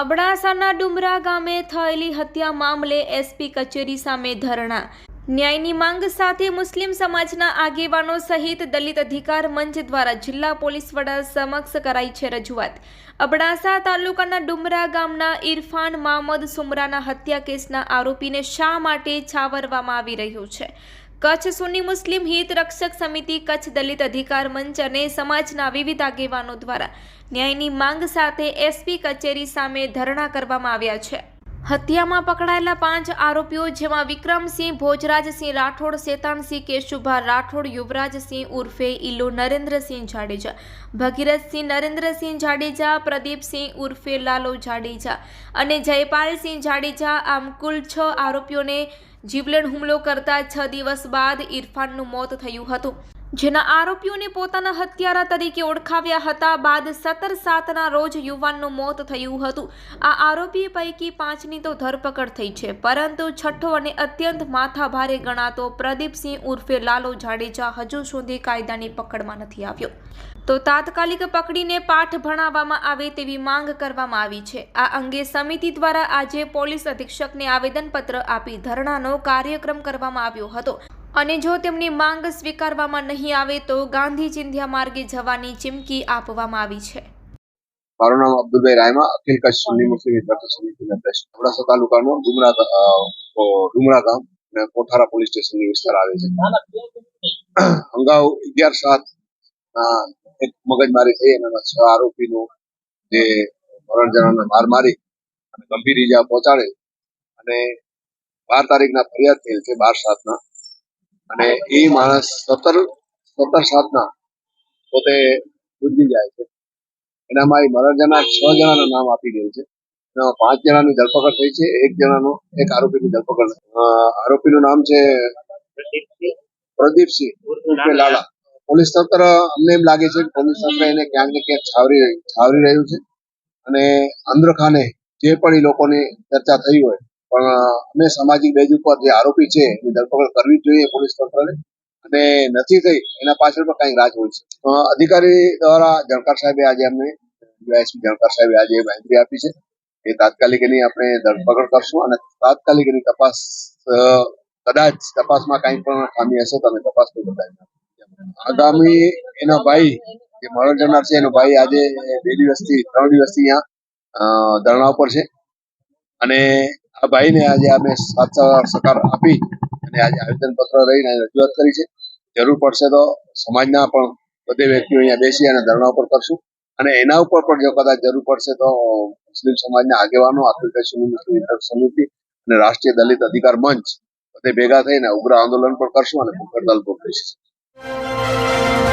અબડાસાના ડુમરા ગામે થયેલી હત્યા મામલે એસપી કચેરી સામે ધરણા. ન્યાયની માંગ સાથે મુસ્લિમ સમાજના આગેવાનો સહિત દલિત અધિકાર મંચ દ્વારા જિલ્લા પોલીસ વડા સમક્ષ કરાઈ છે રજૂઆત. અબડાસા તાલુકાના ડુમરા ગામના ઇરફાન મામદ સુમરાના હત્યા કેસના આરોપીને શા માટે છાવરવામાં આવી રહ્યું છે? કચ્છ સુન્ની મુસ્લિમ હિત રક્ષક સમિતિ, કચ્છ દલિત અધિકાર મંચ અને સમાજના વિવિધ આગેવાનો દ્વારા ન્યાયની માંગ સાથે એસપી કચેરી સામે ધરણા કરવામાં આવ્યા છે. હત્યામાં પકડાયેલા પાંચ આરોપીઓ જેમાં વિક્રમસિંહ, ભોજરાજસિંહ રાઠોડ, શેતાનસિંહ કેશુભા રાઠોડ, યુવરાજસિંહ ઉર્ફે ઇલો નરેન્દ્રસિંહ જાડેજા, ભગીરથસિંહ નરેન્દ્રસિંહ જાડેજા, પ્રદીપસિંહ ઉર્ફે લાલો જાડેજા અને જયપાલસિંહ જાડેજા આમ કુલ છ આરોપીઓને જીવલેણ હુમલો કરતા છ દિવસ બાદ ઇરફાનનું મોત થયું હતું. જેના આરોપીઓને પોતાના હત્યારા તરીકે ઓળખાવ્યા હતા બાદ સત્તર સાતના રોજ યુવાનનું મોત થયું હતું. આ આરોપી પૈકી પાંચની તો ધરપકડ થઈ છે, પરંતુ છઠ્ઠો અને અત્યંત માથાભારે ગણાતો પ્રદીપસિંહ ઉર્ફે લાલો જાડેજા હજુ સુધી કાયદાની પકડમાં નથી આવ્યો. તો તાત્કાલિક પકડીને પાઠ ભણાવવામાં આવે તેવી માંગ કરવામાં આવી છે. આ અંગે સમિતિ દ્વારા આજે પોલીસ અધિક્ષકને આવેદનપત્ર આપી ધરણાનો કાર્યક્રમ કરવામાં આવ્યો હતો. અને જો તેમની માંગ સ્વીકારવામાં નહીં આવે તો ગાંધી ચિંધ્યા માર્ગે જવાની ચીમકી આપવામાં આવી છે. મારું નામ અબ્દુલભાઈ રાયમા, અખિલ કચ્છ સુન્ની મુસ્લિમ વિદ્યાર્થી સમિતિના અધ્યક્ષ. અબડાસા તાલુકાનો ડુમરા ડુમરા ગામ અને કોઠારા પોલીસ સ્ટેશનની વિસ્તાર આવે છે. અગાઉ અગિયાર સાત એક મગજમારી થઈ અને છ આરોપીનું જે મરણ જણાને માર મારી અને ગંભીર ઈજા પહોંચાડે અને બાર તારીખના ફરિયાદ થયેલ છે, બાર સાતના. અને એ માણસ સતર સતર સાતના પોતે ગુજરી જાય છે. એનામાં એ મરણ છ જણાના નામ આપી દે છે. એમાં પાંચ જણાની ધરપકડ થઈ છે, એક જણાનો, એક આરોપીની ધરપકડ. આરોપીનું નામ છે પ્રદીપસિંહ. લાલા. પોલીસ તંત્ર અમને એમ લાગે છે કે પોલીસ તંત્ર એને ક્યાંક ને ક્યાંક છાવરી છાવરી રહ્યું છે. અને અંદરખાને જે પણ એ લોકોની ચર્ચા થઈ હોય પણ, અમે સામાજિક બેજ ઉપર જે આરોપી છે એની ધરપકડ કરવી જોઈએ પોલીસ તંત્રને. અને નથી થઈ એના પાછળ પણ કંઈક રાજ હોય છે. અધિકારી દ્વારા જણકાર સાહેબે આજે અમને, ડીવાયએસપી જણકાર સાહેબે આજે માહિતી આપી છે એ તાત્કાલિક એની આપણે ધરપકડ કરશું અને તાત્કાલિક એની તપાસ કદાચ તપાસમાં કઈ પણ ખામી હશે તો અમે તપાસ પણ બતાવી આગામી એના ભાઈ જે મરણ જનાર છે, એનો ભાઈ આજે બે દિવસથી, ત્રણ દિવસથી અહીંયા ધરણા ઉપર છે. અને આ ભાઈને આજે અમે સાથ સહકાર આપી અને આજે આવેદન પત્ર લઈને રજૂઆત કરી છે. જરૂર પડશે તો સમાજના પણ બધે વ્યક્તિઓ અહીંયા બેસી અને ધરણા ઉપર કરશું. અને એના ઉપર પણ જો કદાચ જરૂર પડશે તો મુસ્લિમ સમાજના આગેવાનો વિદ્યાર્થી સમિતિ અને રાષ્ટ્રીય દલિત અધિકાર મંચ બધે ભેગા થઈને ઉગ્ર આંદોલન પણ કરશું અને ભૂખડ દલ પણ કરીશું